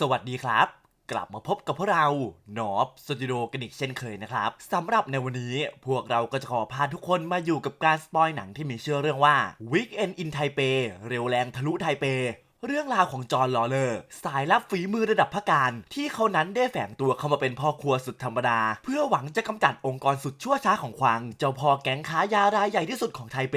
สวัสดีครับ กลับมาพบกับพวกเราหนอบสตูดิโอกันอีกเช่นเคยนะครับสำหรับในวันนี้พวกเราก็จะขอพาทุกคนมาอยู่กับการสปอยหนังที่มีชื่อเรื่องว่า Weekend in Taipei เร็วแรงทะลุไทเป เรื่องราวของจอห์นลอเลอร์ สายลับฝีมือระดับพักการ ที่เขานั้นได้แฝงตัวเข้ามาเป็นพ่อครัวสุดธรรมดา เพื่อหวังจะกำจัดองค์กรสุดชั่วช้าของควางเจ้าพ่อแก๊งค้ายารายใหญ่ที่สุดของไทเป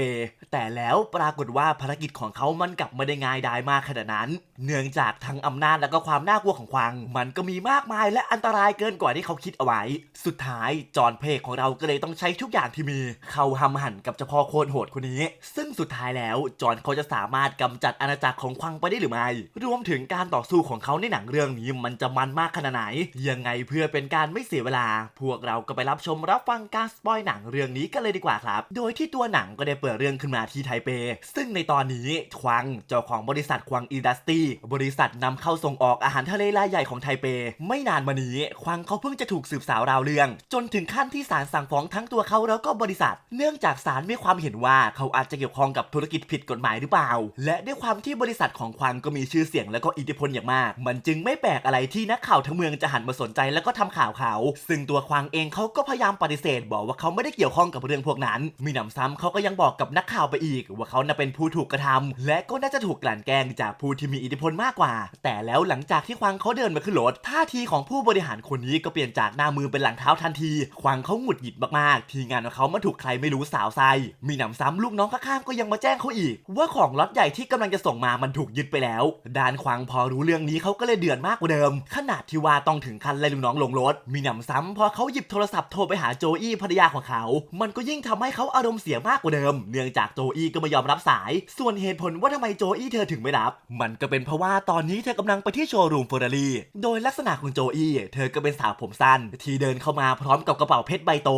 แต่แล้วปรากฏว่าภารกิจของเขามันกลับไม่ได้ง่ายดายมากขนาดนั้น เนื่องจากทั้งอำนาจและก็ความน่ากลัวของควางมันก็มีมากมายและอันตรายเกินกว่าที่เขาคิดเอาไว้ สุดท้ายจอห์นเพกของเราก็เลยต้องใช้ทุกอย่างที่มี เข้าหำหันกับเจ้าพ่อโคตรโหดคนนี้ ซึ่งสุดท้ายแล้วจอห์นเขาจะสามารถกำจัดอาณาจักรของควางไปได้หรือไม่ รวมถึงการต่อสู้ของเขาในหนังเรื่องนี้มันจะมันมากขนาดไหน ยังไงเพื่อเป็นการไม่เสียเวลา พวกเราก็ไปรับชมรับฟังการสปอยหนังเรื่องนี้กันเลยดีกว่าครับ โดยที่ตัวหนังก็ได้เปิดเรื่องขึ้นมาที่ไทเป ซึ่งในตอนนี้ควังเจ้าของบริษัทควังอินดัสตรีบริษัทนำเข้าส่งออกอาหารทะเลรายใหญ่ของไทเป ไม่นานมานี้ควังเขาเพิ่งจะถูกสืบสาวราวเรื่อง จนถึงขั้นที่ศาลสั่งฟ้องทั้งตัวเขาแล้วก็บริษัท เนื่องจากศาลมีความเห็นว่าเขาอาจจะเกี่ยวข้องกับธุรกิจผิดกฎหมายหรือเปล่า และด้วยความที่บริษัทของควังก็มีชื่อเสียงและก็อิทธิพลอย่างมาก มันจึงไม่แปลกอะไรที่นักข่าวทั้งเมืองจะหันมาสนใจแล้วก็ทำข่าวเขา ซึ่งตัวควังเองเขาก็พยายามปฏิเสธ บอกว่าเขาไม่ได้เกี่ยวข้องกับเรื่องพวกนั้น มีหนำซ้ำเขาก็ยังบอกกับนักข่าวไปอีก ว่าเขาน่ะเป็นผู้ถูกกระทำและก็น่าจะถูกกลั่นแกล้งจากผู้ที่มีอิทธิพลมากกว่า แต่แล้วหลังจากที่ควังเขาเดินมาขึ้นรถท่าทีของผู้บริหารคนนี้ก็เปลี่ยนจากหน้ามือเป็นหลังเท้าทันที ควังเขาหงุดหงิดมากๆ ที่งานของเขามาถูกใครไม่รู้สาวไซมีหนำซ้ำลูกน้องข้างๆก็ยังมาแจ้งเขาอีก ว่าของล็อตใหญ่ที่กำลังจะส่งมามันถูกยึดไปแล้วดานควังพอรู้เรื่องนี้เขาก็เลยเดือดมากกว่าเดิม ขนาดที่ว่าต้องถึงขั้นไล่ลูกน้องลงรถ มีหนำซ้ำพอเขาหยิบโทรศัพท์โทรไปหาโจอี้ภรรยาของเขา มันก็ยิ่งทำให้เขาอารมณ์เสียมากกว่าเดิม เนื่องจากโจอี้ก็ไม่ยอมรับสาย ส่วนเหตุผลว่าทำไมโจอี้เธอถึงไม่รับ มันก็เป็นเพราะว่าตอนนี้เธอกำลังไปที่โชว์รูมเฟอร์รารี่ โดยลักษณะของโจอี้เธอก็เป็นสาวผมสั้น ที่เดินเข้ามาพร้อมกับกระเป๋าเพชรใบโต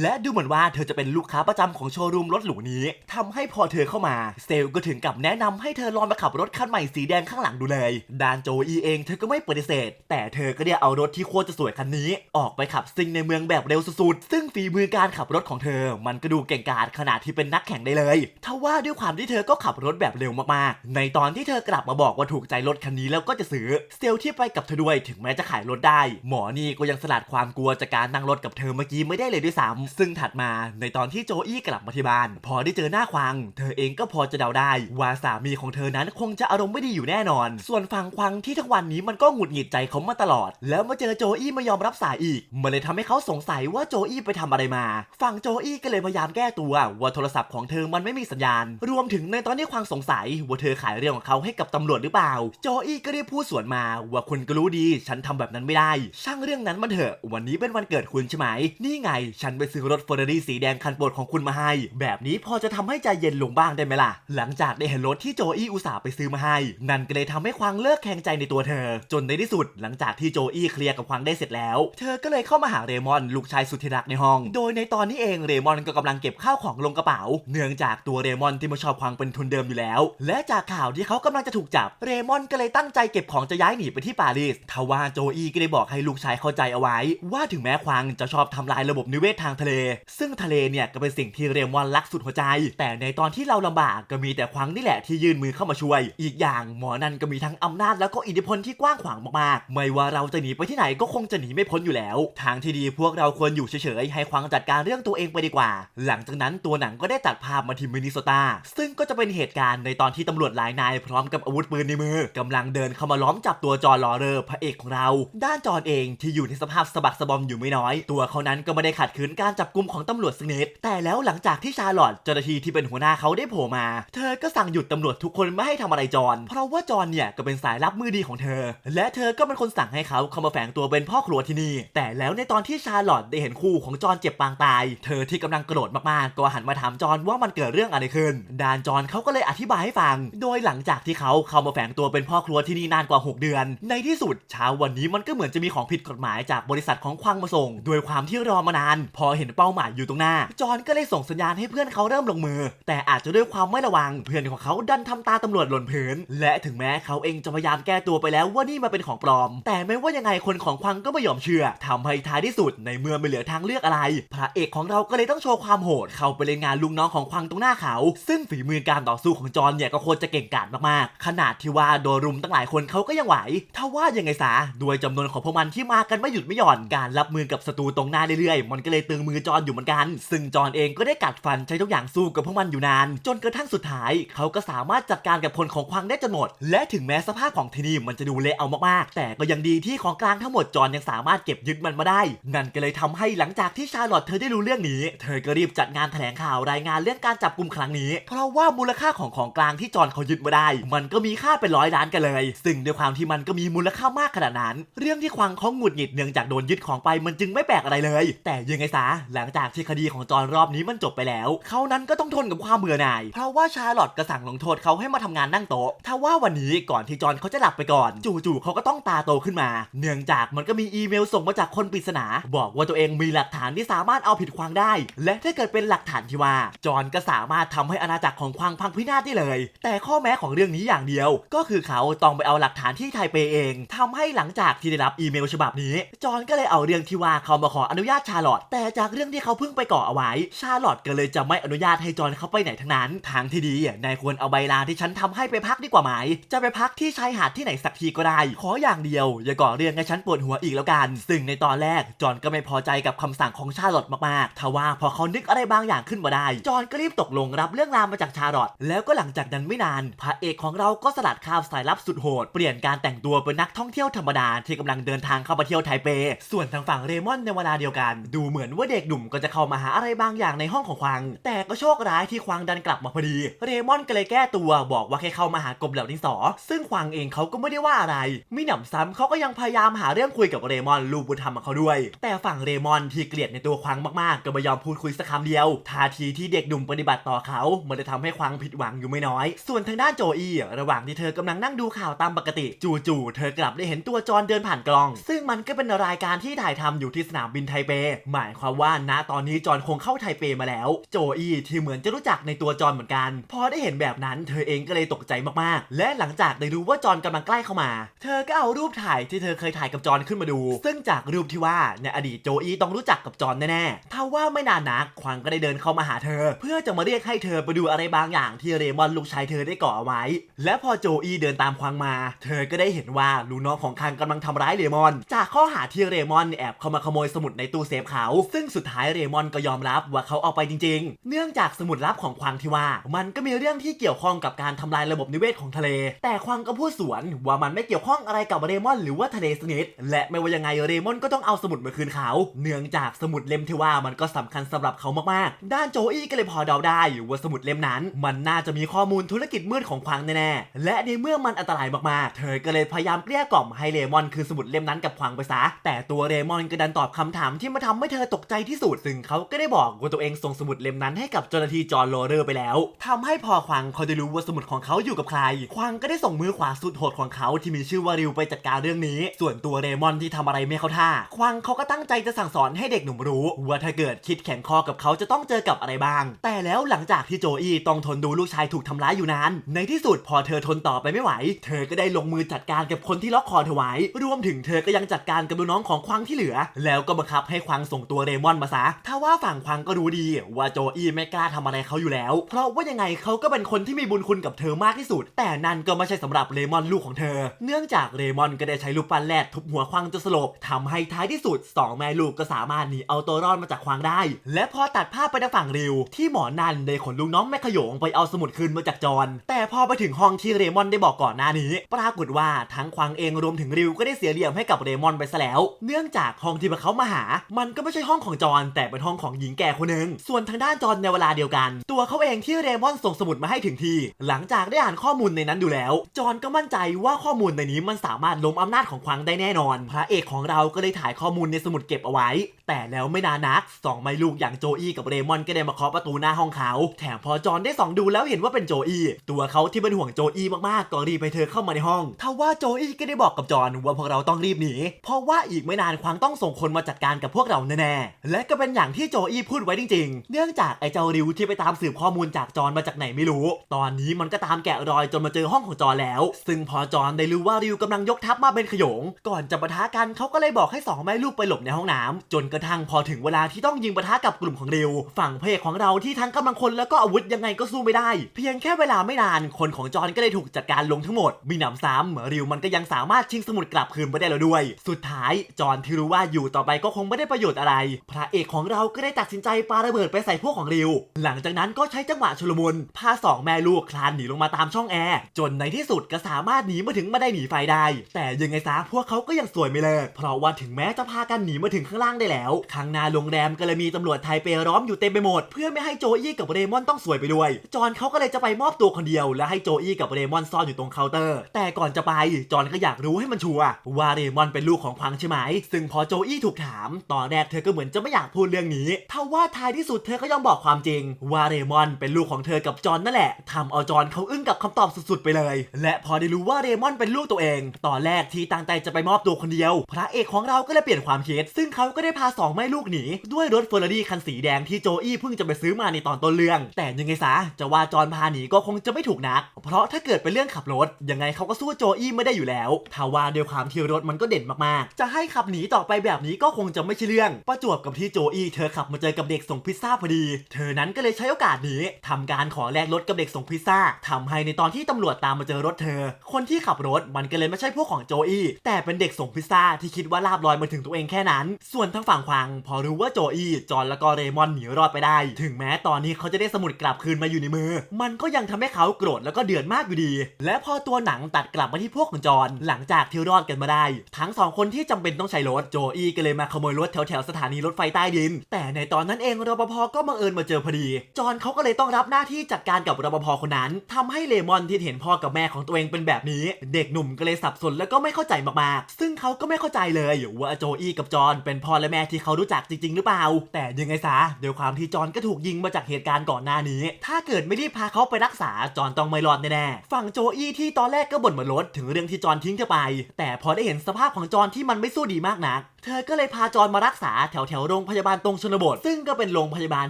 และดูเหมือนว่าเธอจะเป็นลูกค้าประจำของโชว์รูมรถหรูนี้ทำให้พอเธอเข้ามา เซลก็ถึงกับแนะนำให้เธอลองมาขับรถคันใหม่สีแดงข้างหลังดูเลยดานโจอี้เองเธอก็ไม่ปฏิเสธ แต่เธอก็ได้เอารถที่โคตรจะสวยคันนี้ ออกไปขับซิ่งในเมืองแบบเร็วสุดๆ ซึ่งฝีมือการขับรถของเธอ มันก็ดูเก่งกาจขนาดที่เป็นนักแข่งได้เลยทว่าด้วยความที่เธอก็ขับรถแบบเร็วมากๆ ในตอนที่เธอกลับมาบอกว่าถูกใจรถคันนี้แล้วก็จะซื้อเซลที่ไปกับเธอด้วยถึงแม้จะขายรถได้ หมอนี่ก็ยังสลัดความกลัวจากการนั่งรถกับเธอเมื่อกี้ไม่ได้เลยด้วยซ้ำซึ่งถัดมาในตอนที่โจอี้กลับมาที่บ้าน พอได้เจอหน้าควางเธอเองก็พอจะเดาได้ว่าสามีของเธอนั้นคงจะอารมณ์ไม่ดีอยู่แน่นอน ส่วนฝั่งควางที่ทั้งวันนี้มันก็หงุดหงิดใจเขามาตลอด แล้วมาเจอโจอี้ไม่ยอมรับสายอีก มันเลยทำให้เขาสงสัยว่าโจอี้ไปทำอะไรมา ฝั่งโจอี้ก็เลยพยายามแก้ตัว ว่าโทรศัพท์ของเธอมันไม่มีสัญญาณ รวมถึงในตอนที่ควางสงสัยว่าเธอขายเรื่องของเขาให้กับตำรวจหรือเปล่า โจอี้ก็ได้พูดสวนมาว่าคุณก็รู้ดี ฉันทำแบบนั้นไม่ได้ ช่างเรื่องนั้นมันเถอะ วันนี้เป็นวันเกิดคุณใช่ไหม นี่ไง ฉันไปซื้อรถเฟอร์รารี่สีแดงคันโปรดของคุณมาให้ แบบนี้พอจะทำให้ใจเย็นลงบ้างได้ไหมล่ะ หลังจากได้เห็นรถที่โจอี้อุตส่าห์ไปซื้อมาให้นั่นก็เลยทำให้ควางเลิกแข่งใจในตัวเธอ จนในที่สุดหลังจากที่โจอี้เคลียร์กับควางได้เสร็จแล้ว เธอก็เลยเข้ามาหาเรมอนลูกชายสุดที่รักในห้อง โดยในตอนนี้เองเรมอนก็กำลังเก็บข้าวของลงกระเป๋า เนื่องจากตัวเรมอนที่มาชอบควางเป็นทุนเดิมอยู่แล้ว และจากข่าวที่เขากำลังจะถูกจับเรมอนก็เลยตั้งใจเก็บของจะย้ายหนีไปที่ปารีสทว่าโจอี้ก็ได้บอกให้ลูกชายเข้าใจเอาไว้ ว่าถึงแม้ควางจะชอบทำลายระบบนิเวศทางทะเล ซึ่งทะเลเนี่ยก็เป็นสิ่งที่เรมอนรักสุดหัวใจ แต่ในตอนที่เราลำบากก็มีแต่ควางนี่แหละที่ยื่นมือเข้ามาช่วย อีกอย่างทาง หมอนันก็มีทั้งอำนาจแล้วก็อิทธิพลที่กว้างขวางมากๆ ไม่ว่าเราจะหนีไปที่ไหนก็คงจะหนีไม่พ้นอยู่แล้ว ทางที่ดีพวกเราควรอยู่เฉยๆ ให้ควางจัดการเรื่องตัวเองไปดีกว่า หลังจากนั้นตัวหนังก็ได้ตัดภาพมาที่มินนิโซตา ซึ่งก็จะเป็นเหตุการณ์ในตอนที่ตำรวจหลายนาย พร้อมกับอาวุธปืนในมือกำลังเดินเข้ามาล้อมจับตัวจอร์ลอเรอร์พระเอกของเรา ด้านจอร์เองที่อยู่ในสภาพสะบักสะบอมอยู่ไม่น้อย ตัวเขานั้นก็ไม่ได้ขัดขืนการจับกุมของตำรวจสักนิดแต่แล้วหลังจากที่ชาร์ลอตเจ้าหน้าที่ที่เป็นหัวหน้าเขาได้โผล่มา เธอก็สั่งหยุดตำรวจทุกคนไม่ให้ทำอะไรจอร์นเพราะว่าจอร์นเนี่ยก็เป็นสายลับมือดีของเธอ และเธอก็เป็นคนสั่งให้เขาเข้ามาแฝงตัวเป็นพ่อครัวที่นี่ แต่แล้วในตอนที่ชาร์ลอตได้เห็นคู่ของจอร์นเจ็บปางตาย เธอที่กำลังโกรธมากๆก็หันมาถามจอร์นว่ามันเกิดเรื่องอะไรขึ้น ดานจอร์นเขาก็เลยอธิบายให้ฟัง โดยหลังจากที่เขาเข้ามาแฝงตัวเป็นพ่อครัวที่นี่นานกว่า 6 เดือน ในที่สุดเช้าวันนี้มันก็เหมือนจะมีของผิดกฎหมายจากบริษัทของควังมาส่งโดยความที่รอมานาน พอเห็นเป้าหมายอยู่ตรงหน้า จอร์นก็เลยส่งสัญญาณให้เพื่อนเขาเริ่มลงมือ แต่อาจจะด้วยความไม่ระวัง เพื่อนของเขาดันทำตาตำรวจหล่นพื้นและถึงแม้เขาเองจะพยายามแก้ตัวไปแล้วว่านี่มาเป็นของปลอม แต่ไม่ว่ายังไงคนของควังก็ไม่ยอมเชื่อทำให้ท้ายที่สุดในเมื่อไม่เหลือทางเลือกอะไร พระเอกของเราก็เลยต้องโชว์ความโหด เข้าไปเล่นงานลุงน้องของควังตรงหน้าเขา ซึ่งฝีมือการต่อสู้ของจอนเนี่ยก็โคตรจะเก่งกาจมากๆ ขนาดที่ว่าโดนรุมตั้งหลายคนเขาก็ยังไหวถ้าว่ายังไงซะด้วยจำนวนของพวกมันที่มากันไม่หยุดไม่หย่อนการรับมือกับศัตรูตรงหน้าเรื่อยๆ มันก็เลยตึงมือจอนอยู่เหมือนกัน ซึ่งจอนเองก็ได้กัดฟันใช้ทุกอย่างสู้กับพวกมันอยู่นาน จนกระทั่งสุดท้าย เขาก็สามารถจัดการกับคนของควังได้จนหมด และถึงแม้สภาพของที่นี่มันจะดูเละเอามากๆ แต่ก็ยังดีที่ของกลางทั้งหมดจอนยังสามารถเก็บยึดมันมาได้ นั่นก็เลยทำให้หลังจากที่ชาร์ลอตเธอได้รู้เรื่องนี้ เธอก็รีบจัดงานแถลงข่าวรายงานเรื่องการจับกลุ่มครั้งนี้ เพราะว่ามูลค่าของของกลางที่จอนเขายึดมาได้ มันก็มีค่าเป็นร้อยล้านกันเลย ซึ่งด้วยความที่มันก็มีมูลค่ามากขนาดนั้น เรื่องที่ควังเขาหงุดหงิดเนื่องจากโดนยึดของไปมันจึงไม่แปลกอะไรเลย แต่ยังไงซะหลังจากที่คดีของจอนรอบนี้มันจบไปแล้ว เขานั้นก็ต้องทนกับความเบื่อหน่าย เพราะว่าชาร์ลอตก็สั่งลงโทษเขาให้มาทำงานนั่งโต๊ะถ้าว่าวันนี้ก่อนที่จอนเขาจะหลับไปก่อน จู่ๆเขาก็ต้องตาโตขึ้นมา เนื่องจากมันก็มีอีเมลส่งมาจากคนปริศนา บอกว่าตัวเองมีหลักฐานที่สามารถเอาผิดควางได้ และถ้าเกิดเป็นหลักฐานที่ว่า จอนก็สามารถทำให้อาณาจักรของควางพังพินาศได้เลย แต่ข้อแม้ของเรื่องนี้อย่างเดียว ก็คือเขาต้องไปเอาหลักฐานที่ไทเปเองทำให้หลังจากที่ได้รับอีเมลฉบับนี้ จอนก็เลยเอาเรื่องที่ว่าเขามาขออนุญาตชาลอตแต่จากเรื่องที่เขาเพิ่งไปก่อเอาไว้ ชาลอตก็เลยจะไม่อนุญาตให้จอนเขาไปไหนทั้งนั้น ทางที่ดีนายควรเอาใบลาที่ฉันทำให้ไปพักดีกว่าไหม จะไปพักที่ชายหาดที่ไหนสักทีก็ได้ ขออย่างเดียว อย่าก่อเรื่องให้ฉันปวดหัวอีกแล้วกัน ซึ่งในตอนแรกจอห์นก็ไม่พอใจกับคำสั่งของชาร์ลอตมากๆทว่าพอเขานึกอะไรบางอย่างขึ้นมาได้ จอห์นก็รีบตกลงรับเรื่องราวมาจากชาร์ลอตแล้วก็หลังจากนั้นไม่นานพระเอกของเราก็สลัดคราบสายลับสุดโหด เปลี่ยนการแต่งตัวเป็นนักท่องเที่ยวธรรมดาที่กำลังเดินทางเข้ามาเที่ยวไทเป ส่วนทางฝั่งเรมอนในเวลาเดียวกัน ดูเหมือนว่าเด็กหนุ่มก็จะเข้ามาหาอะไรบางอย่างในห้องของควางแต่ก็โชคร้ายที่ควางดันกลับมาพอดี เรมอนก็เลยแก้ตัวบอกว่าแค่เข้ามาหากบเหล่าดินสอ ซึ่งควางเองเขาก็ไม่ได้ว่าอะไรมิหนำซ้ำเขาก็ยังพยายามหาเรื่องคุยกับเรมอนลูกบุญธรรมของเขาด้วย แต่ฝั่งเรมอนที่เกลียดในตัวควางมากๆ ก็ไม่ยอมพูดคุยสักคำเดียว ท่าทีที่เด็กหนุ่มปฏิบัติต่อเขา มันจะทำให้ควางผิดหวังอยู่ไม่น้อย ส่วนทางด้านโจอี้ระหว่างที่เธอกำลังนั่งดูข่าวตามปกติ จู่ๆเธอกลับได้เห็นตัวจอนเดินผ่านกล้อง ซึ่งมันก็เป็นรายการที่ถ่ายทำอยู่ที่สนามบินไทเป หมายความว่าณตอนนี้จอนคงเข้าไทเปมาแล้ว โจอี้ที่เหมือนจะรู้จักในตัวจอนเหมือนกัน พอได้เห็นแบบนั้นเธอเองก็เลยตกใจมากๆและหลังจากได้รู้ว่าจอนกำลังใกล้เข้ามา เธอก็เอารูปถ่ายที่เธอเคยถ่ายกับจอนขึ้นมาดู ซึ่งจากรูปที่ว่าในอดีตโจอี้ต้องรู้จักกับจอนแน่ๆถ้าว่าไม่นานนักควางก็ได้เดินเข้ามาหาเธอ เพื่อจะมาเรียกให้เธอไปดูอะไรบางอย่างที่เรมอนลูกชายเธอได้ก่อเอาไว้ และพอโจอี้เดินตามควางมา เธอก็ได้เห็นว่าลูกน้องของคังกำลังทำร้ายเรมอน จากข้อหาที่เรมอนแอบเข้ามาขโมยสมุดในตู้เซฟเขา ซึ่งสุดท้ายเรมอนก็ยอมรับว่าเขาเอาไปจริง ๆ เนื่องจากสมุดลับของควางที่ว่า มันก็มีเรื่องที่เกี่ยวข้องกับการทำลายระบบนิเวศของทะเล แต่ควางก็พูดสวนว่ามันไม่เกี่ยวข้องอะไรกับเรมอน หรือว่าทะเลสนิดและไม่ว่ายังไงเรมอนก็ต้องเอาสมุดมาคืนเขาเนื่องจากสมุดเล่มที่ว่ามันก็สำคัญสำหรับเขามากๆ ด้านโจอี้ก็เลยพอเดาได้ว่าสมุดเล่มนั้น มันน่าจะมีข้อมูลธุรกิจมืดของควางแน่ๆและในเมื่อมันอันตรายมากๆ เธอก็เลยพยายามเกลี้ยกล่อมให้เรมอนคือสมุดเล่มนั้นกับควางไปซะแต่ตัวเรมอนก็ดันตอบคำถามที่มาทำให้เธอตกใจที่สุดซึ่งเขาก็ได้บอกว่าตัวเองส่งสมุดเล่มนั้นให้กับเจ้าหน้าที่จอร์โรเรอร์ไปแล้วทำให้พอควางเขาได้รู้ว่าสมุดของเขาอยู่กับใครควางก็ได้ส่งมือขวาสุดโหดของเขาที่มีชื่อว่าริวไปจัดการเรื่องนี้ ส่วนตัวเรมอนที่ทำอะไรไม่เข้าท่า ควางเขาก็ตั้งใจจะสั่งสอนให้เด็กหนุ่มรู้ ว่าถ้าเกิดคิดแข็งคอกับเขาจะต้องเจอกับอะไรบ้าง แต่แล้วหลังจากที่โจอี้ต้องทนดูลูกชายถูกทำร้ายอยู่นาน ในที่สุดพอเธอทนต่อไปไม่ไหว เธอก็ได้ลงมือจัดการกับคนที่ล็อกคอเธอไว้ รวมถึงเธอก็ยังจัดการกับลูกน้องของควางที่เหลือ แล้วก็บังคับให้ควางส่งตัวเรมอนมาซะถ้าว่าฝั่งควางก็รู้ดี ว่าโจอี้ไม่กล้าทำอะไรเขาอยู่แล้ว เพราะว่ายังไงเขาก็เป็นคนที่มีบุญคุณกับเธอมากที่สุดแต่นั่นก็ไม่ใช่สำหรับเรมอนลูกของเธอ เนื่องจากเรมอนก็ได้ใช้ลูกปั้นแรดทุบหัวควางจนสลบทำให้ท้ายที่สุดสองแม่ลูกก็สามารถหนีเอาตัวรอดมาจากควางได้ และพอตัดภาพไปทางฝั่งริว ที่หมอนันได้ขนลูกน้องแม่ขยงไปเอาสมุดคืนมาจากจอนแต่พอไปถึงห้องที่เรมอนได้บอกก่อนหน้านี้ ปรากฏว่าทั้งควางเองรวมถึงริวก็ได้เสียเหลี่ยมให้กับเรมอนไปซะแล้ว เนื่องจากห้องที่พวกเขามาหา มันก็ไม่ใช่ห้องของจอนแต่เป็นห้องของหญิงแก่คนหนึ่งส่วนทางด้านจอนในเวลาเดียวกัน ตัวเขาเองที่เรมอนส่งสมุดมาให้ถึงที หลังจากได้อ่านข้อมูลในนั้นดูแล้ว จอนก็มั่นใจว่าข้อมูลในนี้มันสามารถล้มอำนาจของควางได้แน่นอน พระเอกของเราก็เลยถ่ายข้อมูลในสมุดเก็บเอาไว้ แต่แล้วไม่นานนักสองไม่ลูกอย่างโจอี้กับเรมอนก็ได้มาเคาะประตูหน้าห้องเขา แถมพอจอนได้ส่องดูแล้วเห็นว่าเป็นโจอี้ตัวเขาที่เป็นห่วงโจอี้มากๆก็รีบไปเธอเข้ามาในห้องทว่าโจอี้ก็ได้บอกกับจอนว่าพวกเราต้องรีบหนีเพราะว่าอีกไม่นานควางต้องส่งคนมาจัดการกับพวกเราแน่ๆและก็เป็นอย่างที่โจอี้พูดไว้จริง ๆ เนื่องจากไอ้เจ้าริวที่ไปตามสืบข้อมูลจากจอนมาจากไหนไม่รู้ ตอนนี้มันก็ตามแกะรอยจนมาเจอห้องของจอแล้ว ซึ่งพอจอนได้รู้ว่าริวกำลังยกทัพมาเป็นขยง ก่อนจะปะทะกันเขาก็เลยบอกให้สองแม่ลูกไปหลบในห้องน้ำจนกระทั่งพอถึงเวลาที่ต้องยิงปะทะกับกลุ่มของริว ฝั่งเอกของเราที่ทั้งกำลังคนแล้วก็อาวุธยังไงก็สู้ไม่ได้ เพียงแค่เวลาไม่นานคนของจอนก็เลยถูกจัดการลงทั้งหมดมีหนำซ้ำริวมันก็ยังสามารถชิงสมุดกลับคืนไปได้แล้วด้วย สุดท้ายจอนที่รู้ว่าอยู่ต่อไปก็คงไม่ได้ประโยชน์อะไร พระเอกของเราก็ได้ตัดสินใจปาระเบิดไปใส่พวกของริว หลังจากนั้นก็ใช้จังหวะชุลมุนพาสองแม่ลูกคลานหนีลงมาตามช่องแอร์ จนในที่สุดก็สามารถหนีมาถึงมาได้หนีไฟได้ แต่ยังไงซะพวกเขาก็ยังสวยไม่เลิก เพราะว่าถึงแม้จะพากันหนีมาถึงข้างล่างได้แล้ว ข้างหน้าโรงแรมก็เลยมีตำรวจไทยเปร้อมอยู่เต็มไปหมด เพื่อไม่ให้โจอี้กับเรมอนต้องสวยไปด้วย จอนเขาก็เลยจะไปมอบตัวคนเดียว และให้โจอี้กับเรมอนซ่อนอยู่ตรงเคาน์เตอร์ แต่ก่อนจะไปจอนก็อยากรู้ให้มันชัวร์ว่าเรมอนเป็นลูกของพังใช่ไหม ซึ่งพอโจอี้ถูกถามตอนแรกเธอก็เหมือนจะไม่อยากพูดเรื่องนี้ทว่าท้ายที่สุดเธอก็ยอมบอกความจริงว่าเรมอนเป็นลูกของเธอกับจอนนั่นแหละทำเอาจอนเขาอึ้งกับคำตอบสุดๆไปเลย และพอได้รู้ว่าเรมอนเป็นลูกตัวเอง ตอนแรกที่ตั้งใจจะไปมอบตัวคนเดียว พระเอกของเราก็เลยเปลี่ยนความคิด ซึ่งเขาก็ได้พาสองแม่ลูกหนี ด้วยรถเฟอร์รารี่คันสีแดงที่โจอี้เพิ่งจะไปซื้อมาในตอนต้นเรื่อง แต่ยังไงซะจะว่าจอนพาหนีก็คงจะไม่ถูกนัก เพราะถ้าเกิดเป็นเรื่องขับรถ ยังไงเขาก็สู้โจอี้ไม่ได้อยู่แล้วถ้าว่าด้วยความที่รถมันก็เด่นมากๆ จะให้ขับหนีต่อไปแบบนี้ก็คงจะไม่ใช่เรื่อง ประจวบกับที่โจอี้เธอขับมาเจอกับเด็กส่งพิซซ่าพอดี เธอนั้นก็เลยใช้โอกาสนี้ทำการขอแลกรถกับเด็กส่งพิซซ่าทำให้ในตอนที่ตำรวจตามมาเจอรถเธอ คนที่ขับรถมันก็เลยไม่ใช่พวกของโจอี้แต่เป็นเด็กส่งพิซซ่าที่คิดว่าลาบลอยมาถึงตัวเองแค่นั้น ส่วนทางฝั่งควางพอรู้ว่าโจอี้จอนแล้วก็เรมอนหนีรอดไปได้ ถึงแม้ตอนนี้เขาจะได้สมุดกลับคืนมาอยู่ในมือ มันก็ยังทำให้เขาโกรธแล้วก็เดือดมากอยู่ดี และพอตัวหนังตัดกลับมาที่พวกของจอนหลังจากที่รอดกันมาได้ ทั้งสองคนที่จำเป็นต้องใช้รถโจอี้ก็เลยมาขโมยรถแถวแถวๆสถานีรถไฟใต้ดิน แต่ในตอนนั้นเองรปภก็บังเอิญมาเจอพอดี จอนเขาก็เลยต้องรับหน้าที่จัดการกับรปภคนนั้นทำให้เลมอนที่เห็นพ่อกับแม่ของตัวเองเป็นแบบนี้ เด็กหนุ่มก็เลยสับสนแล้วก็ไม่เข้าใจมากๆ ซึ่งเขาก็ไม่เข้าใจเลยว่าโจอี้กับจอนเป็นพ่อและแม่ที่เขารู้จักจริง ๆ หรือเปล่า แต่ยังไงซะโดยความที่จอนก็ถูกยิงมาจากเหตุการณ์ก่อนหน้านี้ ถ้าเกิดไม่รีบพาเขาไปรักษาจอนต้องไม่รอดแน่ๆฝั่งโจอี้ที่ตอนแรกก็บ่นเหมือนรถถึงเรื่องที่จอนทิ้งเธอไป แต่พอได้เห็นสภาพของจอนที่มันไม่สู้ดีมากนักเธอก็เลยพาจอนมารักษาแถวแถวโรงพยาบาลตรงชนบท ซึ่งก็เป็นโรงพยาบาล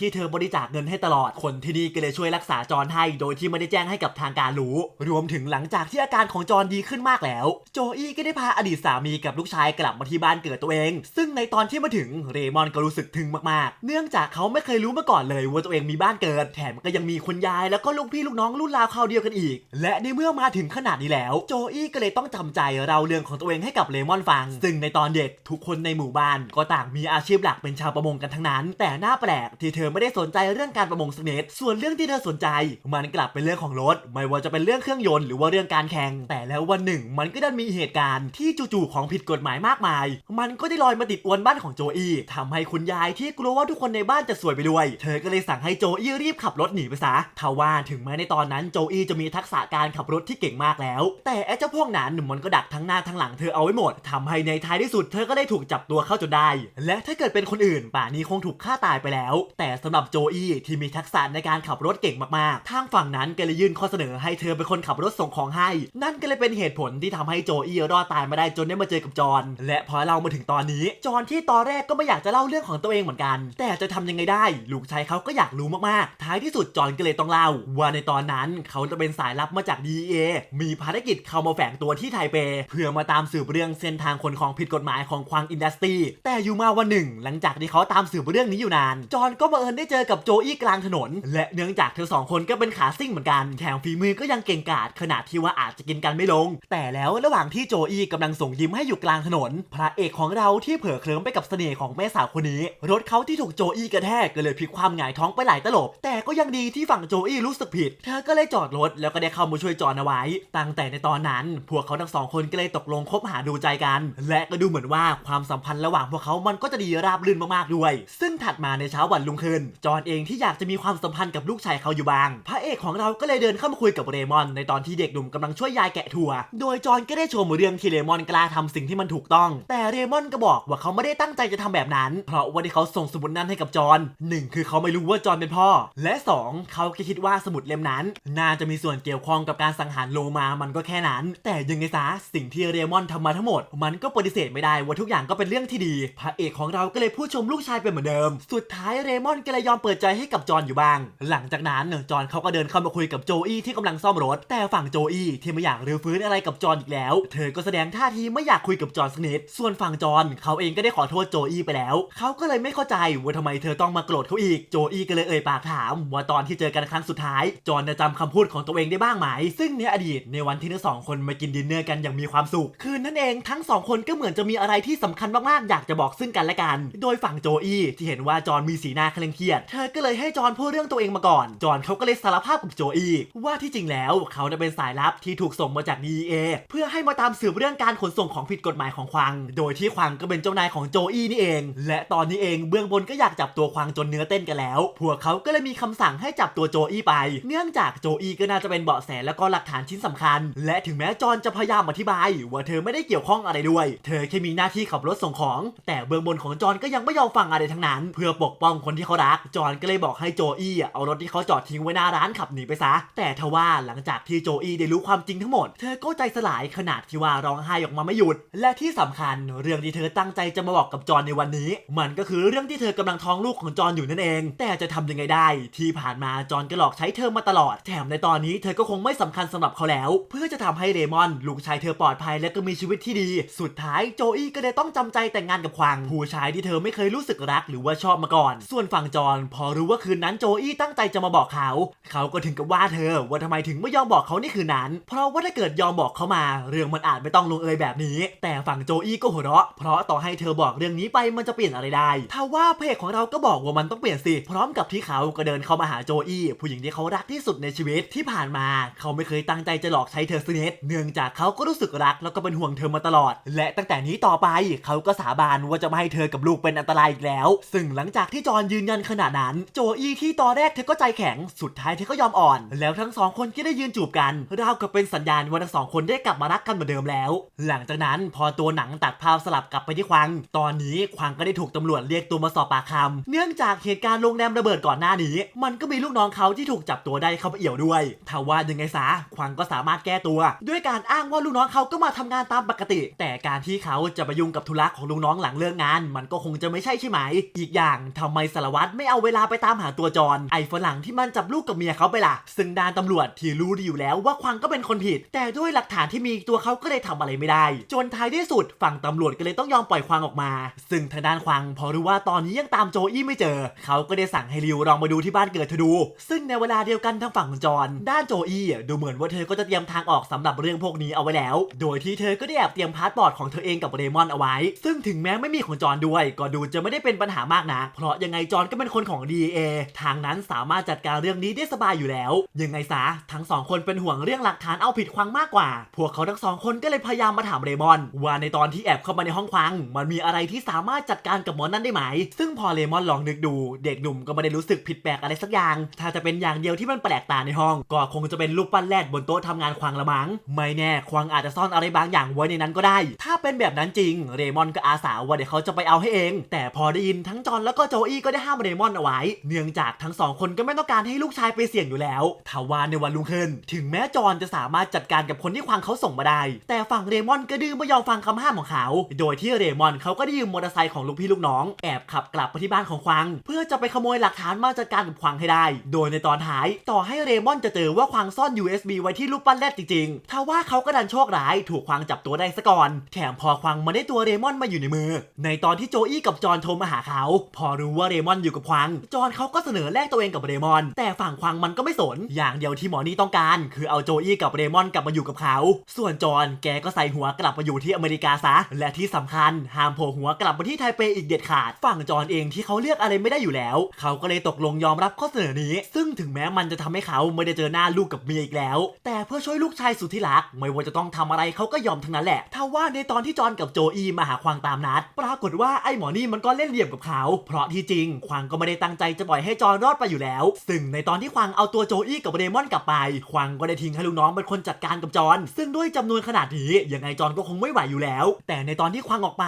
ที่เธอบริจาคเงินให้ตลอดคนที่นี่ก็เลยช่วยรักษาจอนให้โดยที่ไม่ได้แจ้งให้กับทางการรู้ รวมถึงหลังจากที่อาการของจอนดีขึ้นมากแล้ว โจอี้ก็ได้พาอดีตสามีกับลูกชายกลับมาที่บ้านเกิดตัวเอง ซึ่งในตอนที่มาถึงเรมอนก็รู้สึกทึ่งมากๆ เนื่องจากเขาไม่เคยรู้มาก่อนเลยว่าตัวเองมีบ้านเกิด แถมก็ยังมีคุณยายแล้วก็ลูกพี่ลูกน้องรุ่นราวคราวเดียวกันอีก และในเมื่อมาถึงขนาดนี้แล้ว โจอี้ก็เลยต้องจำใจเราเรื่องของตัวเองให้กับเลมอนฟัง ซึ่งในตอนเด็กทุกคนในหมู่บ้าน ก็ต่างมีอาชีพหลักเป็นชาวประมงกันทั้งนั้น แต่น่าแปลกที่เธอไม่ได้สนใจเรื่องการประมงสักนิดส่วนเรื่องที่เธอสนใจ มันกลับเป็นเรื่องของรถ ไม่ว่าจะเป็นเรื่องเครื่องยนต์หรือว่าเรื่องการแข่ง แต่แล้ววันหนึ่ง มันก็ดันมีเหตุการณ์ที่จู่ๆของผิดกฎหมายมากมาย มันก็ได้ลอยมาติดอวนบ้านของโจอี้ทำให้คุณยายที่กลัวว่าทุกคนในบ้านจะสวยไปด้วย เธอก็เลยสั่งให้โจอี้รีบขับรถหนีไปซะทว่าถึงแม้ในตอนนั้นโจอี้จะมีทักษะการขับรถที่เก่งมากแล้ว แต่ไอ้เจ้าพวกนั้นมันก็ดักทั้งหน้าทั้งหลังเธอเอาไว้หมดทำให้ในท้ายที่สุดเธอก็ได้ถูกจับตัวเข้าจนได้ และถ้าเกิดเป็นคนอื่นป่านนี้คงถูกฆ่าตายไปแล้ว แต่สำหรับโจอี้ที่มีทักษะในการขับรถเก่งมากๆ ทางฝั่งนั้นก็เลยยื่นข้อเสนอให้เธอเป็นคนขับรถส่งของให้ นั่นก็เลยเป็นเหตุผลที่ทำให้โจอี้รอดตายมาได้จนได้มาเจอกับจอห์นและพอเรามาถึงตอนนี้ จอห์นที่ตอนแรกก็ไม่อยากจะเล่าเรื่องของตัวเองเหมือนกัน แต่จะทำยังไงได้ ลูกชายเขาก็อยากรู้มากๆ ท้ายที่สุดจอห์นก็เลยต้องเล่า ว่าในตอนนั้นเขาจะเป็นสายลับมาจาก DEA มีภารกิจเข้ามาแฝงตัวที่ไทเป เพื่อมาตามสืบเรื่องเส้นทางขนของผิดกฎหมายของควางอินดัสตรีแต่อยู่มาวันหนึ่ง หลังจากที่เขาตามสืบเรื่องนี้อยู่นาน จอห์นก็บังเอิญได้เจอกับโจอี้กลางถนน และเนื่องจากเธอสองคนก็เป็นขาซิ่งเหมือนกันแถมฝีมือก็ยังเก่งกาจขนาดที่ว่าอาจจะกินกันไม่ลง แต่แล้วระหว่างที่โจอี้กำลังส่งยิ้มให้อยู่กลางถนน พระเอกของเราที่เผลอเคลิ้มไปกับเสน่ห์ของแม่สาวคนนี้ รถเขาที่ถูกโจอี้กระแทกก็เลยพลิกความหงายท้องไปหลายตลบ แต่ก็ยังดีที่ฝั่งโจอี้รู้สึกผิด เธอก็เลยจอดรถแล้วก็ได้เข้ามาช่วยจอนเอาไว้ ตั้งแต่ในตอนนั้น พวกเขาทั้งสองคนก็เลยตกลงคบหาดูใจกัน และก็ดูเหมือนว่าความสัมพันธ์ระหว่างพวกเขามันก็จะดีราบรื่นมากๆด้วย ซึ่งถัดมาในเช้าวันรุ่งขึ้น จอนเองที่อยากจะมีความสัมพันธ์กับลูกชายเขาอยู่บ้าง พระเอกของเราก็เลยเดินเข้ามาคุยกับเรมอน ในตอนที่เด็กหนุ่มกำลังช่วยยายแกะถั่ว โดยจอนก็ได้ชมเรื่องที่เรมอนกล้าทำสิ่งที่มันถูกต้อง แต่เรมอนก็บอกว่าเขาไม่ได้ตั้งใจจะทำแบบนั้น เพราะว่าที่เขาส่งสมุดนั้นให้กับจอนหนึ่งคือเขาไม่รู้ว่าจอนเป็นพ่อ และสองเขาแค่คิดว่าสมุดเล่มนั้น น่าจะมีส่วนเกี่ยวข้องกับการสังหารโลมามันก็แค่นั้น แต่ยังไงซะสิ่งที่เรมอนทำมาทั้งหมด มันก็ปฏิเสธไม่ได้ว่าทุกอย่างก็ก็เป็นเรื่องที่ดี พระเอกของเราก็เลยพูดชมลูกชายไปเหมือนเดิม สุดท้ายเรมอนก็เลยยอมเปิดใจให้กับจอห์นอยู่บ้าง หลังจากนั้นจอห์นเขาก็เดินเข้ามาคุยกับโจอี้ที่กำลังซ่อมรถ แต่ฝั่งโจอี้ที่ไม่อยากรื้อฟื้นอะไรกับจอห์นอีกแล้ว เธอก็แสดงท่าทีไม่อยากคุยกับจอห์นสักนิดส่วนฝั่งจอห์นเขาเองก็ได้ขอโทษโจอี้ไปแล้ว เขาก็เลยไม่เข้าใจว่าทำไมเธอต้องมาโกรธเขาอีก โจอี้ก็เลยเอ่ยปากถามว่าตอนที่เจอกันครั้งสุดท้าย จอห์นจะจำคำพูดของตัวเองได้บ้างไหม ซึ่งในอดีตในวันที่ทั้งสองคนมากินดินเนอร์กันอย่างมีความสุข คืนนั้นเองทั้งสองคนก็เหมือนจะมีอะไรที่สำคัญมากๆ อยากจะบอกซึ่งกันและกัน โดยฝั่งโจอี้ที่เห็นว่าจอห์นมีสีหน้าเคร่งเครียด เธอก็เลยให้จอห์นพูดเรื่องตัวเองมาก่อน จอห์นเขาก็เลยสารภาพกับโจอี้ว่าที่จริงแล้วเขาจะเป็นสายลับที่ถูกส่งมาจาก DEA เพื่อให้มาตามสืบเรื่องการขนส่งของผิดกฎหมายของควางโดยที่ควางก็เป็นเจ้านายของโจอี้นี่เอง และตอนนี้เองเบื้องบนก็อยากจับตัวควางจนเนื้อเต้นกันแล้ว พวกเขาก็เลยมีคำสั่งให้จับตัวโจอี้ไป เนื่องจากโจอี้ก็น่าจะเป็นเบาะแสแล้วก็หลักฐานชิ้นสำคัญ และถึงแม้จอห์นจะพยายามอธิบาย ว่าเธอไม่ได้เกี่ยวข้องอะไรด้วย เธอแค่มีหน้าที่ขับรถส่งของ แต่เบื้องบนของจอห์นก็ยังไม่ยอมฟังอะไรทั้งนั้น เพื่อปกป้องคนที่เขารัก จอห์นก็เลยบอกให้โจอี้อะเอารถที่เขาจอดทิ้งไว้หน้าร้านขับหนีไปซะ แต่ทว่าหลังจากที่โจอี้ได้รู้ความจริงทั้งหมด เธอก็ใจสลายขนาดที่ว่าร้องไห้ออกมาไม่หยุด และที่สำคัญเรื่องที่เธอตั้งใจจะมาบอกกับจอห์นในวันนี้ มันก็คือเรื่องที่เธอกำลังท้องลูกของจอห์นอยู่นั่นเอง แต่จะทำยังไงได้ ที่ผ่านมาจอห์นก็หลอกใช้เธอมาตลอด แถมในตอนนี้เธอก็คงไม่สำคัญสำหรับเขาแล้ว เพื่อจะทำให้เรมอนลูกชายเธอปลอดภัยและก็มีชีวิตที่ดี สุดท้ายโจอี้ก็เลยต้องจำใจแต่งงานกับควางผู้ชายที่เธอไม่เคยรู้สึกรักหรือว่าชอบมาก่อน ส่วนฝั่งจอห์นพอรู้ว่าคืนนั้นโจอี้ตั้งใจจะมาบอกเขา เขาก็ถึงกับว่าเธอว่าทำไมถึงไม่ยอมบอกเขาในคืนนั้น เพราะว่าถ้าเกิดยอมบอกเขามา เรื่องมันอาจไม่ต้องลงเอยแบบนี้ แต่ฝั่งโจอี้ก็หัวเราะ เพราะต่อให้เธอบอกเรื่องนี้ไปมันจะเปลี่ยนอะไรได้ถ้าว่าเพจของเราก็บอกว่ามันต้องเปลี่ยนสิพร้อมกับที่เขาก็เดินเข้ามาหาโจอี้ผู้หญิงที่เขารักที่สุดในชีวิตที่ผ่านมา เขาไม่เคยตั้งใจจะหลอกใช้เธอสักนิดเนื่องจากเขาก็รู้สึกรักแล้วก็เป็นห่วงเธอมาตลอด และตั้งแต่นี้ต่อไปเขาก็สาบานว่าจะไม่ให้เธอกับลูกเป็นอันตรายอีกแล้ว ซึ่งหลังจากที่จอนยืนยันขนาดนั้น โจอี้ที่ตอนแรกเธอก็ใจแข็ง สุดท้ายเธอก็ยอมอ่อน แล้วทั้งสองคนก็ได้ยืนจูบกัน ราวกับเป็นสัญญาณว่าทั้งสองคนได้กลับมารักกันเหมือนเดิมแล้ว หลังจากนั้นพอตัวหนังตัดภาพสลับกลับไปที่ควัง ตอนนี้ควังก็ได้ถูกตำรวจเรียกตัวมาสอบปากคำเนื่องจากเหตุการณ์โรงแรมระเบิดก่อนหน้านี้ มันก็มีลูกน้องเขาที่ถูกจับตัวได้เข้าไปเอี่ยวด้วยถ้าว่ายังไงซะควังก็สามารถแก้ตัว ด้วยการอ้างว่าลูกน้องเขาก็มาทำงานตามปกติ แต่การที่เขาจะไปยุ่งกับธุระของลูกน้องหลังเลิกงาน มันก็คงจะไม่ใช่ใช่ไหม อีกอย่างทำไมสารวัตรไม่เอาเวลาไปตามหาตัวจร ไอ้ฝรั่งที่มันจับลูกกับเมียเขาไปล่ะ ซึ่งด้านตำรวจที่รู้ดีอยู่แล้วว่าควังก็เป็นคนผิด แต่ด้วยหลักฐานที่มีตัวเขาก็เลยทำอะไรไม่ได้ จนท้ายที่สุดฝั่งตำรวจก็เลยต้องยอมปล่อยควังออกมา ซึ่งทางด้านควังพอรู้ว่าตอนนี้ยังตามโจอี้ไม่เจอ เขาก็ได้สั่งให้ริวลองมาดูที่บ้านเกิดเธอดู ซึ่งในเวลาเดียวกันทางฝั่งของจอนด้านโจอี้ดูเหมือนว่าเธอก็จะเตรียมทางออกสำหรับเรื่องพวกนี้เอาไว้แล้ว โดยที่เธอก็ได้แอบเตรียมพาสปอร์ตของเธอเองกับเรมอนเอาไว้ซึ่งถึงแม้ไม่มีของจอนด้วย ก็ดูจะไม่ได้เป็นปัญหามากนะ เพราะยังไงจอนก็เป็นคนของ DA ทางนั้นสามารถจัดการเรื่องนี้ได้สบายอยู่แล้ว ยังไงซะทั้งสองคนเป็นห่วงเรื่องหลักฐานเอาผิดควังมากกว่า พวกเขาทั้งสองคนก็เลยพยายามมาถามเรมอน ว่าในตอนที่แอบเข้ามาในห้องควัง มันมีอะไรที่สามารถจัดการกับหมอนั้นได้ไหม ซึ่งพอเรมอนลองนึกดู เด็กหนุ่มก็ไม่ได้รู้สึกผิดแปลกอะไรสักอย่าง ถ้าจะเป็นอย่างเดียวที่มันแปลกตาในห้อง ก็คงจะเป็นรูปปั้นแรดบนโต๊ะทำงานควังละมั้ง ไม่แน่ควังอาจจะซ่อนอะไรบางอย่างไว้ในนั้นก็ได้ ถ้าเป็นแบบนั้นจริงเรมอนก็อาสาว่าเดี๋ยวเขาจะไปเอาให้เอง แต่พอได้ยินทั้งจอห์นแล้วก็โจอี้ก็ได้ห้ามเรมอนเอาไว้ เนื่องจากทั้งสองคนก็ไม่ต้องการให้ลูกชายไปเสี่ยงอยู่แล้วทว่าในวันรุ่งขึ้น ถึงแม้จอห์นจะสามารถจัดการกับคนที่ควังเขาส่งมาได้ แต่ฝั่งเรมอนก็ดื้อไม่ยอมฟังคำห้ามของเขา โดยที่เรมอนเขาก็ได้ยืมมอเตอร์ไซค์ของลูกพี่ลูกน้องแอบขับกลับไปที่บ้านของควังเพื่อจะไปขโมยหลักฐานมาจัดการกับควังให้ได้ โดยในตอนท้ายต่อให้เรมอนจะเจอว่าควังซ่อน USB ไว้ที่รูปปั้นแรดจริงๆทว่าเขาก็ดันโชคร้ายถูกควังจับตัวได้ซะก่อน แถมพอควังมาได้ตัวเรมอนมาอยู่ในมือ ในตอนที่โจอี้กับจอห์นโทรมาหาเขา พอรู้ว่าเรมอนอยู่กับควัง จอห์นเขาก็เสนอแลกตัวเองกับเรมอน แต่ฝั่งควังมันก็ไม่สน อย่างเดียวที่หมอนี่ต้องการ คือเอาโจอี้กับเรมอนกลับมาอยู่กับเขา ส่วนจอห์นแกก็ใส่หัวกลับมาอยู่ที่อเมริกาซะ และที่สำคัญห้ามโผล่หัวกลับมาที่ไทเปอีกเด็ดขาด ฝั่งจอห์นเองที่เขาเลือกอะไรไม่ได้อยู่แล้ว เขาก็เลยตกลงยอมรับข้อเสนอนี้ ซึ่งถึงแม้มันจะทำให้เขาไม่ได้เจอหน้าลูกกับเมียอีกแล้ว แต่เพื่อช่วยลูกชายสุดที่รัก ไม่ว่าจะต้องทำอะไรเขาก็ยอมทั้งนั้นแหละถ้าว่าในตอนที่จอนกับโจอี้มาหาควางตามนัด ปรากฏว่าไอ้หมอนี่มันก็เล่นเหลี่ยมกับเขา เพราะที่จริงควางก็ไม่ได้ตั้งใจจะปล่อยให้จอห์นรอดไปอยู่แล้ว ซึ่งในตอนที่ควางเอาตัวโจอี้กับเรมอนกลับไป ควางก็ได้ทิ้งให้ลูกน้องเป็นคนจัดการกับจอห์นซึ่งด้วยจำนวนขนาดนี้ยังไงจอห์นก็คงไม่ไหวอยู่แล้ว แต่ในตอนที่ควางออกไป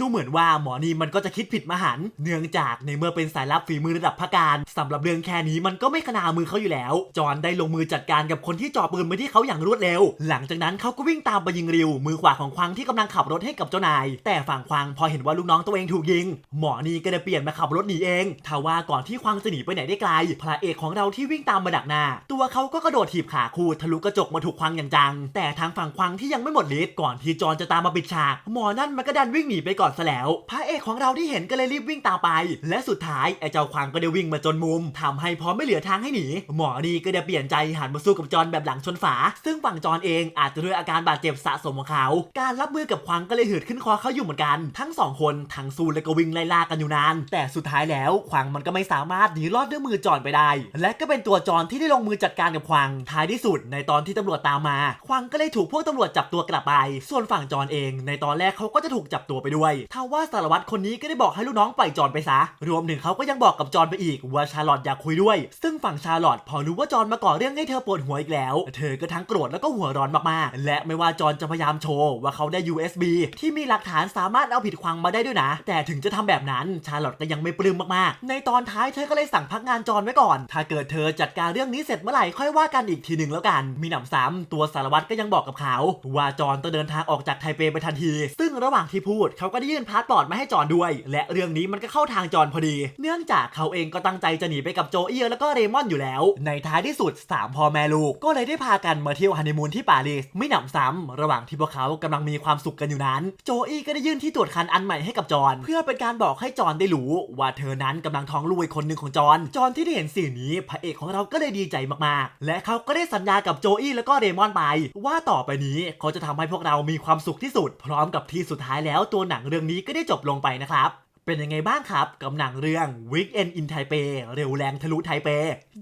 ดูเหมือนว่าหมอนี่มันก็จะคิดผิดมาหัน เนื่องจากในเมื่อเป็นสายลับฝีมือระดับพักการสำหรับเรื่องแค่นี้มันก็ไม่ขนามือเขาอยู่แล้ว จอห์นได้ลงมือจัดการกับคนที่จ่อปืนมาที่เขาอย่างรวดเร็ว หลังจากนั้นเขาก็วิ่งตามไปยิงริว มือขวาของควางที่กำลังขับรถให้กับเจ้านายแต่ฝั่งควางพอเห็นว่าลูกน้องตัวเองถูกยิง หมอนี่ก็เลยเปลี่ยนมาขับรถหนีเองทว่าก่อนที่ควางจะหนีไปไหนได้ไกลพระเอกของเราที่วิ่งตามมาดักหน้า ตัวเขาก็กระโดดถีบขาคูทะลุกระจกมาถูกควางอย่างจัง แต่ทางฝั่งควางที่ยังไม่หมดฤทธิ์ก่อนที่จอนจะตามมาปิดฉากหมอนั่นมันก็ดันวิ่งหนีไปก่อนซะแล้ว พระเอกของเราที่เห็นก็เลยรีบวิ่งตามไป และสุดท้ายไอ้เจ้าควางก็ได้วิ่งมาจนมุมทำให้พอไม่เหลือทางให้หนี หมอนี่ก็ได้เปลี่ยนใจหันมาสู้กับจอนแบบหลังชนฝา ซึ่งฝั่งจอนเองอาจจะด้วยอาการบาดเจ็บสะสมของเขา การรับมือกับควางก็เลยหืดขึ้นคอเขาอยู่เหมือนกัน ทั้งสองคนทั้งสู้และก็วิ่งไล่ล่ากันอยู่นาน แต่สุดท้ายแล้วควางมันก็ไม่สามารถหนีรอดด้วยมือจอนไปได้ และก็เป็นตัวจอนที่ได้ลงมือจัดการกับควางท้ายที่สุด ในตอนที่ตำรวจตามมาควางก็เลยถูกพวกตำรวจจับตัวกลับไป ส่วนฝั่งจอนเอง ในตอนแรกเขาก็จะถูกจับตัวไปด้วยทว่าสารวัตรคนนี้ก็ได้บอกให้ลูกน้องปล่อยจอนไปซะ รวมถึงเขาก็ยังบอกกับจอนไปอีกว่าชาลอตอยากคุยด้วย ซึ่งฝั่งชาลอตพอรู้ว่าจอนมาก่อเรื่องให้เธอปวดหัวอีกแล้ว เธอก็ทั้งโกรธแล้วก็หัวร้อนมากๆ และไม่ว่าจอนจะพยายามโชว์ว่าเขาได้ USB ที่มีหลักฐานสามารถเอาผิดควางมาได้ด้วยนะ แต่ถึงจะทำแบบนั้นชาร์ลอตก็ยังไม่ปลื้มมากๆ ในตอนท้ายเธอก็เลยสั่งพักงานจอนไว้ก่อน ถ้าเกิดเธอจัดการเรื่องนี้เสร็จเมื่อไหร่ค่อยว่ากันอีกทีหนึ่งแล้วกัน มีหนำซ้ำตัวสารวัตรก็ยังบอกกับเขา ว่าจอนต้องเดินทางออกจากไทเปไปทันที ซึ่งระหว่างที่พูดเขาก็ได้ยื่นพาสปอร์ตมาให้จอนด้วย และเรื่องนี้มันก็เข้าทางจอนพอดี เนื่องจากเขาเองก็ตั้งใจจะหนีไปกับโจเอียแล้วก็เรมอนอยู่แล้ว ในท้ายที่สุดสามพ่อแม่ลูกก็เลยได้พากันมาเที่ยวฮันนีมูนที่ปารีสไม่หนำซ้ำระหว่างที่พวกเขากำลังมีความสุขกันอยู่นั้น โจอี้ก็ได้ยื่นที่ตรวจคันอันใหม่ให้กับจอนเพื่อเป็นการบอกให้จอนได้รู้ ว่าเธอนั้นกำลังท้องลูกอีกคนหนึ่งของจอนจอนที่ได้เห็นสิ่งนี้พระเอกของเราก็เลยดีใจมากๆ และเขาก็ได้สัญญากับโจอี้แล้วก็เรมอนไป ว่าต่อไปนี้เขาจะทำให้พวกเรามีความสุขที่สุด พร้อมกับที่สุดท้ายแล้วตัวหนังเรื่องนี้ก็ได้จบลงไปนะครับ เป็นยังไงบ้างครับกับหนังเรื่อง Weekend in Taipei เร็วแรงทะลุไทเป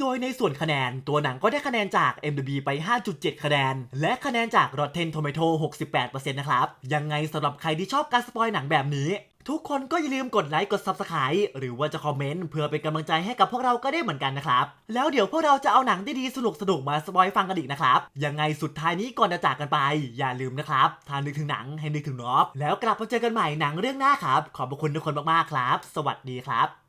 โดยในส่วนคะแนนตัวหนังก็ได้คะแนนจาก MDB ไป 5.7 คะแนน และคะแนนจาก Rotten Tomato 68%นะครับ ยังไงสำหรับใครที่ชอบการสปอยหนังแบบนี้ ทุกคนก็อย่าลืมกดไลค์กด Subscribe หรือว่าจะคอมเมนต์เพื่อเป็นกำลังใจให้กับพวกเราก็ได้เหมือนกันนะครับ แล้วเดี๋ยวพวกเราจะเอาหนังดีๆสนุกๆมาสปอยฟังกันอีกนะครับ ยังไงสุดท้ายนี้ก่อนจะจากกันไป อย่าลืมนะครับถ้านึกถึงหนังให้นึกถึงนอฟแล้วกลับมาเจอกันใหม่หนังเรื่องหน้าครับ ขอบคุณทุกคนมากๆครับ สวัสดีครับ